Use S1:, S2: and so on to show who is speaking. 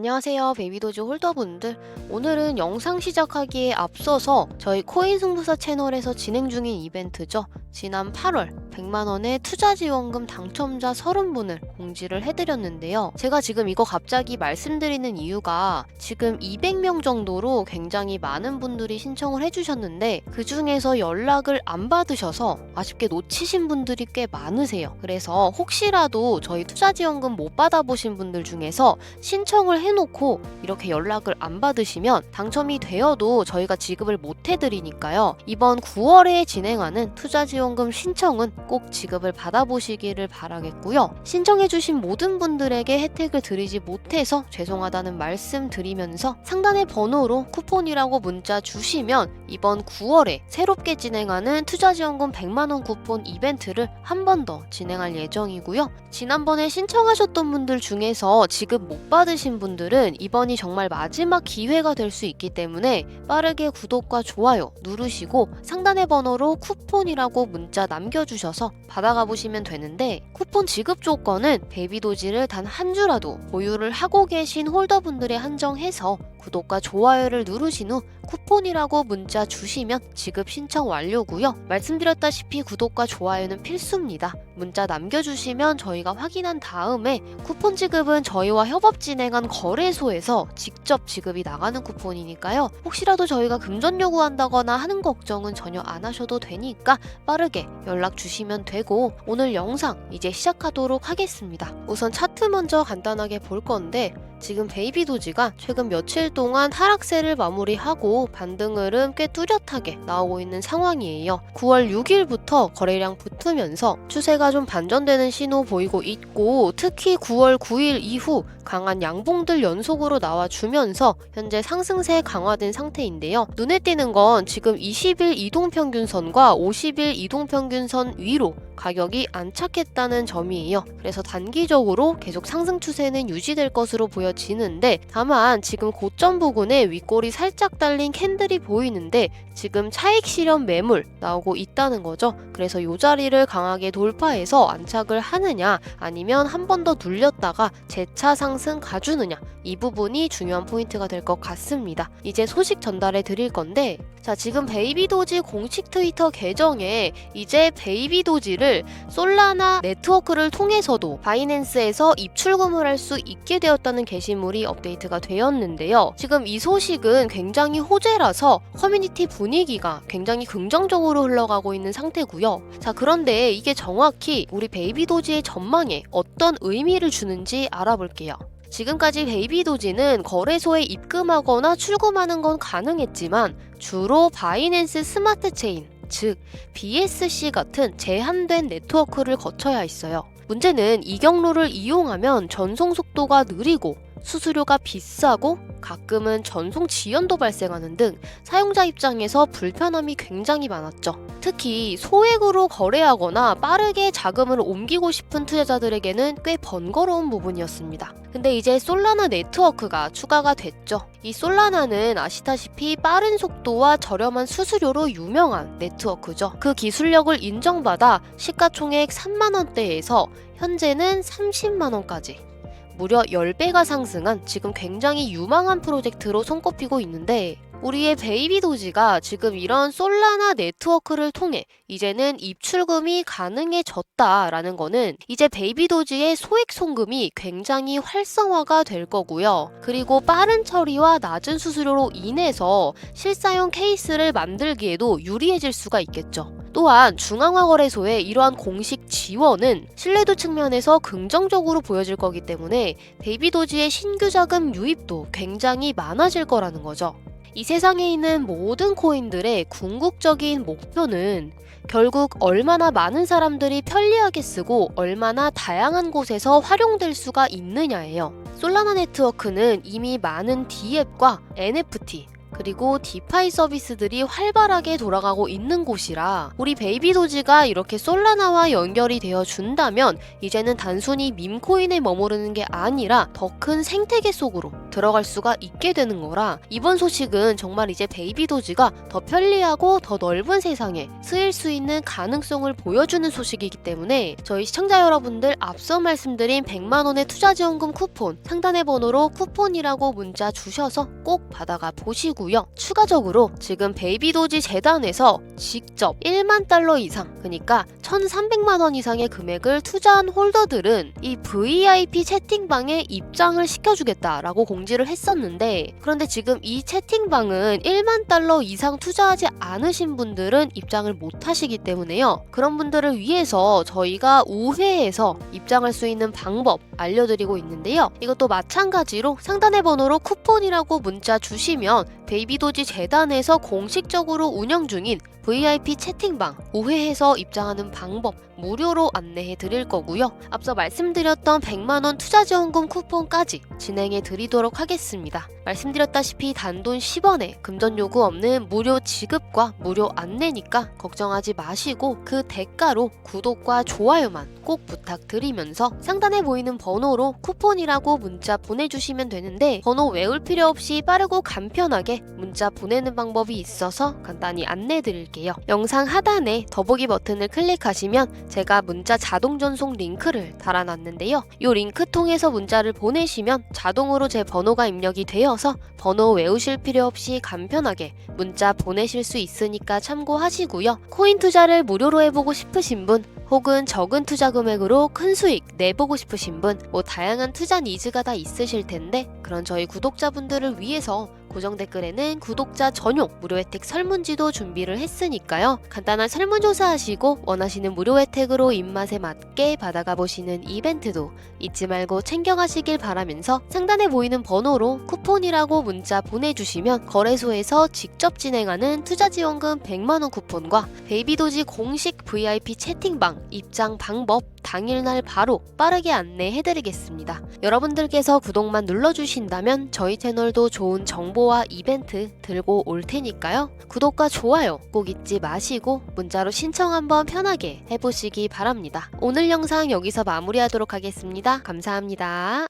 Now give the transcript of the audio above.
S1: 안녕하세요 베이비도즈 홀더분들. 오늘은 영상 시작하기에 앞서서 저희 코인 승부사 채널에서 진행 중인 이벤트죠. 지난 8월 100만 원의 투자 지원금 당첨자 30분을 공지를 해드렸는데요 제가 지금 이거 갑자기 말씀드리는 이유가 지금 200명 정도로 굉장히 많은 분들이 신청을 해주셨는데 그 중에서 연락을 안 받으셔서 아쉽게 놓치신 분들이 꽤 많으세요 그래서 혹시라도 저희 투자 지원금 못 받아보신 분들 중에서 신청을 해놓고 이렇게 연락을 안 받으시면 당첨이 되어도 저희가 지급을 못 해드리니까요. 이번 9월에 진행하는 투자 지원금 신청은 꼭 지급을 받아보시기를 바라겠고요. 신청해주신 모든 분들에게 혜택을 드리지 못해서 죄송하다는 말씀 드리면서 상단의 번호로 쿠폰이라고 문자 주시면 이번 9월에 새롭게 진행하는 투자지원금 100만원 쿠폰 이벤트를 한 번 더 진행할 예정이고요. 지난번에 신청하셨던 분들 중에서 지급 못 받으신 분들은 이번이 정말 마지막 기회가 될 수 있기 때문에 빠르게 구독과 좋아요 누르시고 상단의 번호로 쿠폰이라고 문자 남겨주셔서 받아가 보시면 되는데 쿠폰 지급 조건은 베이비도지를 단 한 주라도 보유를 하고 계신 홀더분들에 한정해서 구독과 좋아요를 누르신 후 쿠폰이라고 문자 주시면 지급 신청 완료고요. 말씀드렸다시피 구독과 좋아요는 필수입니다. 문자 남겨주시면 저희가 확인한 다음에 쿠폰 지급은 저희와 협업 진행한 거래소에서 직접 지급이 나가는 쿠폰이니까요. 혹시라도 저희가 금전 요구한다거나 하는 걱정은 전혀 안 하셔도 되니까 빠르게 연락 주시면 되고 오늘 영상 이제 시작하도록 하겠습니다. 우선 차트 먼저 간단하게 볼 건데 지금 베이비 도지가 최근 며칠 동안 하락세를 마무리하고 반등 흐름 꽤 뚜렷하게 나오고 있는 상황이에요. 9월 6일부터 거래량 붙으면서 추세가 좀 반전되는 신호 보이고 있고 특히 9월 9일 이후 강한 양봉들 연속으로 나와주면서 현재 상승세 강화된 상태인데요. 눈에 띄는 건 지금 20일 이동평균선과 50일 이동평균선 위로 가격이 안착했다는 점이에요. 그래서 단기적으로 계속 상승 추세는 유지될 것으로 보여지는데 다만 지금 고점 부근에 윗골이 살짝 달린 캔들이 보이는데 지금 차익 실현 매물 나오고 있다는 거죠. 그래서 이 자리를 강하게 돌파해서 안착을 하느냐 아니면 한 번 더 눌렸다가 재차 상승 가주느냐 이 부분이 중요한 포인트가 될 것 같습니다. 이제 소식 전달해 드릴 건데 자 지금 베이비도지 공식 트위터 계정에 이제 베이비도지를 솔라나 네트워크를 통해서도 바이낸스에서 입출금을 할 수 있게 되었다는 게시물이 업데이트가 되었는데요. 지금 이 소식은 굉장히 호재라서 커뮤니티 분위기가 굉장히 긍정적으로 흘러가고 있는 상태고요. 자 그런데 이게 정확히 우리 베이비도지의 전망에 어떤 의미를 주는지 알아볼게요. 지금까지 베이비도지는 거래소에 입금하거나 출금하는 건 가능했지만 주로 바이낸스 스마트 체인, 즉 BSC 같은 제한된 네트워크를 거쳐야 했어요. 문제는 이 경로를 이용하면 전송 속도가 느리고 수수료가 비싸고 가끔은 전송 지연도 발생하는 등 사용자 입장에서 불편함이 굉장히 많았죠. 특히 소액으로 거래하거나 빠르게 자금을 옮기고 싶은 투자자들에게는 꽤 번거로운 부분이었습니다. 근데 이제 솔라나 네트워크가 추가가 됐죠. 이 솔라나는 아시다시피 빠른 속도와 저렴한 수수료로 유명한 네트워크죠. 그 기술력을 인정받아 시가총액 3만원대에서 현재는 30만원까지 무려 10배가 상승한 지금 굉장히 유망한 프로젝트로 손꼽히고 있는데 우리의 베이비 도지가 지금 이런 솔라나 네트워크를 통해 이제는 입출금이 가능해졌다라는 거는 이제 베이비 도지의 소액 송금이 굉장히 활성화가 될 거고요. 그리고 빠른 처리와 낮은 수수료로 인해서 실사용 케이스를 만들기에도 유리해질 수가 있겠죠. 또한 중앙화거래소의 이러한 공식 지원은 신뢰도 측면에서 긍정적으로 보여질 거기 때문에 베이비도지의 신규 자금 유입도 굉장히 많아질 거라는 거죠. 이 세상에 있는 모든 코인들의 궁극적인 목표는 결국 얼마나 많은 사람들이 편리하게 쓰고 얼마나 다양한 곳에서 활용될 수가 있느냐예요. 솔라나 네트워크는 이미 많은 D앱과 NFT, 그리고 디파이 서비스들이 활발하게 돌아가고 있는 곳이라 우리 베이비 도지가 이렇게 솔라나와 연결이 되어 준다면 이제는 단순히 밈코인에 머무르는 게 아니라 더 큰 생태계 속으로 들어갈 수가 있게 되는 거라 이번 소식은 정말 이제 베이비 도지가 더 편리하고 더 넓은 세상에 쓰일 수 있는 가능성을 보여주는 소식이기 때문에 저희 시청자 여러분들 앞서 말씀드린 100만 원의 투자 지원금 쿠폰 상단의 번호로 쿠폰이라고 문자 주셔서 꼭 받아가 보시고요. 추가적으로 지금 베이비 도지 재단에서 직접 1만 달러 이상 그러니까 1,300만 원 이상의 금액을 투자한 홀더들은 이 VIP 채팅방에 입장을 시켜주겠다라고 공 지를 했었는데 그런데 지금 이 채팅방은 1만 달러 이상 투자하지 않으신 분들은 입장을 못 하시기 때문에요. 그런 분들을 위해서 저희가 우회해서 입장할 수 있는 방법 알려드리고 있는데요. 이것도 마찬가지로 상단의 번호로 쿠폰이라고 문자 주시면 베이비도지 재단에서 공식적으로 운영 중인 VIP 채팅방 우회해서 입장하는 방법 무료로 안내해 드릴 거고요. 앞서 말씀드렸던 100만원 투자지원금 쿠폰까지 진행해 드리도록 하겠습니다. 말씀드렸다시피 단돈 10원에 금전 요구 없는 무료 지급과 무료 안내니까 걱정하지 마시고 그 대가로 구독과 좋아요만 꼭 부탁드리면서 상단에 보이는 번호로 쿠폰이라고 문자 보내주시면 되는데 번호 외울 필요 없이 빠르고 간편하게 문자 보내는 방법이 있어서 간단히 안내 드릴게요. 영상 하단에 더보기 버튼을 클릭하시면 제가 문자 자동 전송 링크를 달아놨는데요. 이 링크 통해서 문자를 보내시면 자동으로 제 번호가 입력이 되어서 번호 외우실 필요 없이 간편하게 문자 보내실 수 있으니까 참고하시고요. 코인 투자를 무료로 해보고 싶으신 분 혹은 적은 투자 금액으로 큰 수익 내보고 싶으신 분, 뭐 다양한 투자 니즈가 다 있으실 텐데 그런 저희 구독자분들을 위해서 고정 댓글에는 구독자 전용 무료 혜택 설문지도 준비를 했으니까요. 간단한 설문조사 하시고 원하시는 무료 혜택으로 입맛에 맞게 받아가 보시는 이벤트도 잊지 말고 챙겨가시길 바라면서 상단에 보이는 번호로 쿠폰이라고 문자 보내주시면 거래소에서 직접 진행하는 투자지원금 100만원 쿠폰과 베이비도지 공식 VIP 채팅방 입장 방법 당일날 바로 빠르게 안내해드리겠습니다. 여러분들께서 구독만 눌러주신다면 저희 채널도 좋은 정보와 이벤트 들고 올 테니까요. 구독과 좋아요 꼭 잊지 마시고 문자로 신청 한번 편하게 해보시기 바랍니다. 오늘 영상 여기서 마무리하도록 하겠습니다. 감사합니다.